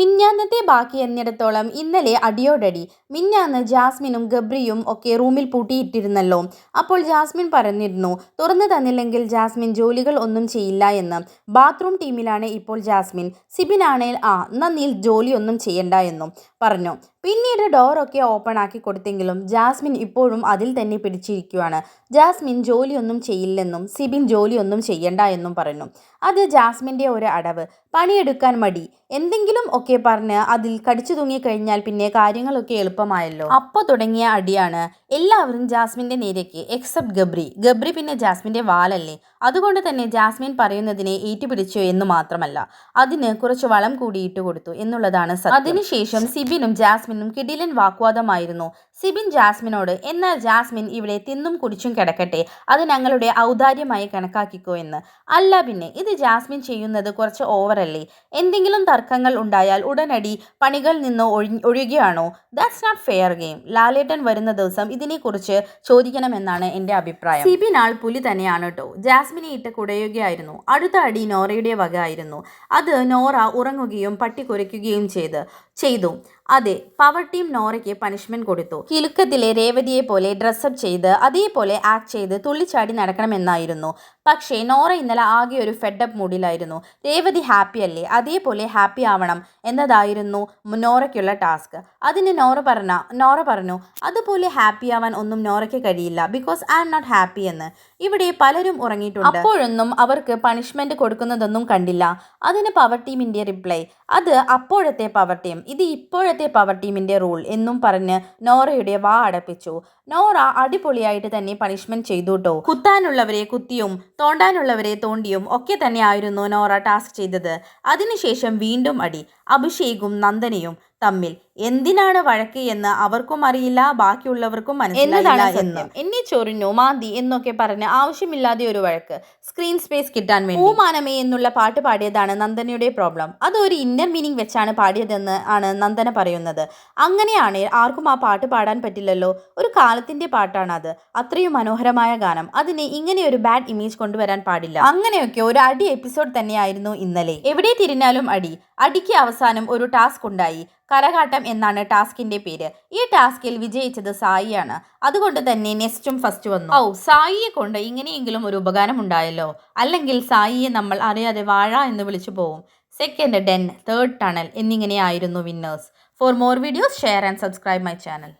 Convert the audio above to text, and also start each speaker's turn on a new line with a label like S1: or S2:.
S1: Min മിഞ്ഞാന്നത്തെ ബാക്കി എന്നിടത്തോളം ഇന്നലെ അടിയോടടി മിന്നാന്ന് ജാസ്മിനും ഗബ്രിയും ഒക്കെ റൂമിൽ പൂട്ടിയിട്ടിരുന്നല്ലോ. അപ്പോൾ ജാസ്മിൻ പറഞ്ഞിരുന്നു തുറന്നു തന്നില്ലെങ്കിൽ ജാസ്മിൻ ജോലികൾ ഒന്നും ചെയ്യില്ല എന്ന്. ബാത്റൂം ടീമിലാണ് ഇപ്പോൾ ജാസ്മിൻ. സിബിനാണേൽ ആ നന്ദിയിൽ ജോലിയൊന്നും ചെയ്യണ്ട എന്നും പറഞ്ഞു. പിന്നീട് ഡോറൊക്കെ ഓപ്പൺ ആക്കി കൊടുത്തെങ്കിലും ജാസ്മിൻ ഇപ്പോഴും അതിൽ തന്നെ പിടിച്ചിരിക്കുകയാണ് ജാസ്മിൻ ജോലിയൊന്നും ചെയ്യില്ലെന്നും സിബിൻ ജോലിയൊന്നും ചെയ്യണ്ട എന്നും പറഞ്ഞു. അത് ജാസ്മിന്റെ ഒരു അടവ്. പണിയെടുക്കാൻ മടി. എന്തെങ്കിലും ഒക്കെ പറഞ്ഞ് അതിൽ കടിച്ചു തൂങ്ങിക്കഴിഞ്ഞാൽ പിന്നെ കാര്യങ്ങളൊക്കെ എളുപ്പമായല്ലോ. അപ്പോൾ തുടങ്ങിയ അടിയാണ്. എല്ലാവരും ജാസ്മിന്റെ നേരേക്ക് എക്സെപ്റ്റ് ഗബ്രി. ഗബ്രി പിന്നെ ജാസ്മിന്റെ വാലല്ലേ. അതുകൊണ്ട് തന്നെ ജാസ്മിൻ പറയുന്നതിനെ ഏറ്റുപിടിച്ചു എന്ന് മാത്രമല്ല അതിന് കുറച്ച് വളം കൂടി ഇട്ട് കൊടുത്തു എന്നുള്ളതാണ് സത്യം. അതിനുശേഷം സിബിനും ജാസ്മിനും കിടിലൻ വാഗ്വാദമായിരുന്നു സിബിൻ ജാസ്മിനോട് എന്നാൽ ജാസ്മിൻ ഇവിടെ തിന്നും കുടിച്ചും കിടക്കട്ടെ അത് ഞങ്ങളുടെ ഔദാര്യമായി കണക്കാക്കിക്കോ എന്ന്. അല്ല പിന്നെ ഇത് ജാസ്മിൻ ചെയ്യുന്നത് കുറച്ച് ഓവറല്ലേ? എന്തെങ്കിലും തർക്കങ്ങൾ ഉണ്ടായാൽ ഉടനടി പണികൾ നിന്ന് ഒഴി ഒഴിയുകയാണോ? That's not fair game. Lalettan വരുന്ന ദിവസം ഇതിനെക്കുറിച്ച് ചോദിക്കണമെന്നാണ് എന്റെ അഭിപ്രായം. സിബിൻ ആൾ പുലി തന്നെയാണ് കേട്ടോ ജാസ്മിനെ ഇട്ട് കുടയുകയായിരുന്നു. അടുത്ത അടി നോറയുടെ വക ആയിരുന്നു. അത് നോറ ഉറങ്ങുകയും പട്ടി കുരയ്ക്കുകയും ചെയ്ത്. ചെയ്തു. അതെ പവർ ടീം നോറയ്ക്ക് പണിഷ്മെന്റ് കൊടുത്തു. കിലുക്കത്തിലെ രേവതിയെ പോലെ ഡ്രസ്സപ്പ് ചെയ്ത് അതേപോലെ ആക്ട് ചെയ്ത് തുള്ളിച്ചാടി നടക്കണമെന്നായിരുന്നു. പക്ഷേ നോറ ഇന്നലെ ആകെ ഒരു ഫെഡപ്പ് മൂഡിലായിരുന്നു. രേവതി ഹാപ്പി അല്ലേ? അതേപോലെ ഹാപ്പി ആവണം എന്നതായിരുന്നു നോറയ്ക്കുള്ള ടാസ്ക് അതിന് നോറ പറഞ്ഞ നോറ പറഞ്ഞു അതുപോലെ ഹാപ്പി ആവാൻ ഒന്നും നോറയ്ക്ക് കഴിയില്ല. Because I am not happy എന്ന്. ഇവിടെ പലരും ഉറങ്ങിയിട്ടുണ്ട്. അപ്പോഴൊന്നും അവർക്ക് പണിഷ്മെന്റ് കൊടുക്കുന്നതൊന്നും കണ്ടില്ല. അതിന് പവർ ടീമിന്റെ റിപ്ലൈ അത് അപ്പോഴത്തെ പവർ ടീം ഇത് ഇപ്പോഴത്തെ പവർ ടീമിന്റെ റൂൾ എന്നും പറഞ്ഞ് നോറയുടെ വാ അടപ്പിച്ചു. നോറ അടിപൊളിയായിട്ട് തന്നെ പണിഷ്മെന്റ് ചെയ്തു കേട്ടോ കുത്താനുള്ളവരെ കുത്തിയും തോണ്ടാനുള്ളവരെ തോണ്ടിയും ഒക്കെ തന്നെ ആയിരുന്നു നോറ ടാസ്ക് ചെയ്തത്. അതിനുശേഷം വീണ്ടും അടി. അഭിഷേകും നന്ദനയും തമ്മിൽ. എന്തിനാണ് വഴക്ക് എന്ന് അവർക്കും അറിയില്ല ബാക്കിയുള്ളവർക്കും മനസ്സിലായില്ല എന്ന് എന്നെ ചൊറിഞ്ഞു മാന്തി എന്നൊക്കെ പറഞ്ഞ് ആവശ്യമില്ലാതെ ഒരു വഴക്ക്. സ്ക്രീൻ സ്പേസ് കിട്ടാൻ വേണ്ടി. പൂമാനമേ എന്നുള്ള പാട്ട് പാടിയതാണ് നന്ദനയുടെ പ്രോബ്ലം. അത് ഒരു ഇന്നർ മീനിങ് വെച്ചാണ് പാടിയതെന്ന് ആണ് നന്ദന പറയുന്നത്. അങ്ങനെയാണ് ആർക്കും ആ പാട്ട് പാടാൻ പറ്റില്ലല്ലോ. ഒരു കാലത്തിന്റെ പാട്ടാണ് അത് അത്രയും മനോഹരമായ ഗാനം. അതിന് ഇങ്ങനെ ഒരു ബാഡ് ഇമേജ് കൊണ്ടുവരാൻ പാടില്ല. അങ്ങനെയൊക്കെ ഒരു അടി എപ്പിസോഡ് തന്നെയായിരുന്നു ഇന്നലെ. എവിടെ തിരിഞ്ഞാലും അടി. അടിക്ക് അവസാനം ഒരു ടാസ്ക് ഉണ്ടായി. കരകാട്ടം എന്നാണ് ടാസ്കിന്റെ പേര്. ഈ ടാസ്കിൽ വിജയിച്ചത് സായിയാണ്. അതുകൊണ്ട് തന്നെ നെക്സ്റ്റും ഫസ്റ്റ് വന്നു. ഔ സായിയെ കൊണ്ട് ഇങ്ങനെയെങ്കിലും ഒരു ഉപകാരം ഉണ്ടായല്ലോ. അല്ലെങ്കിൽ സായിയെ നമ്മൾ അറിയാതെ വാഴ എന്ന് വിളിച്ചു പോവും. Second den third tunnel എന്നിങ്ങനെയായിരുന്നു winners for more videos share and subscribe my channel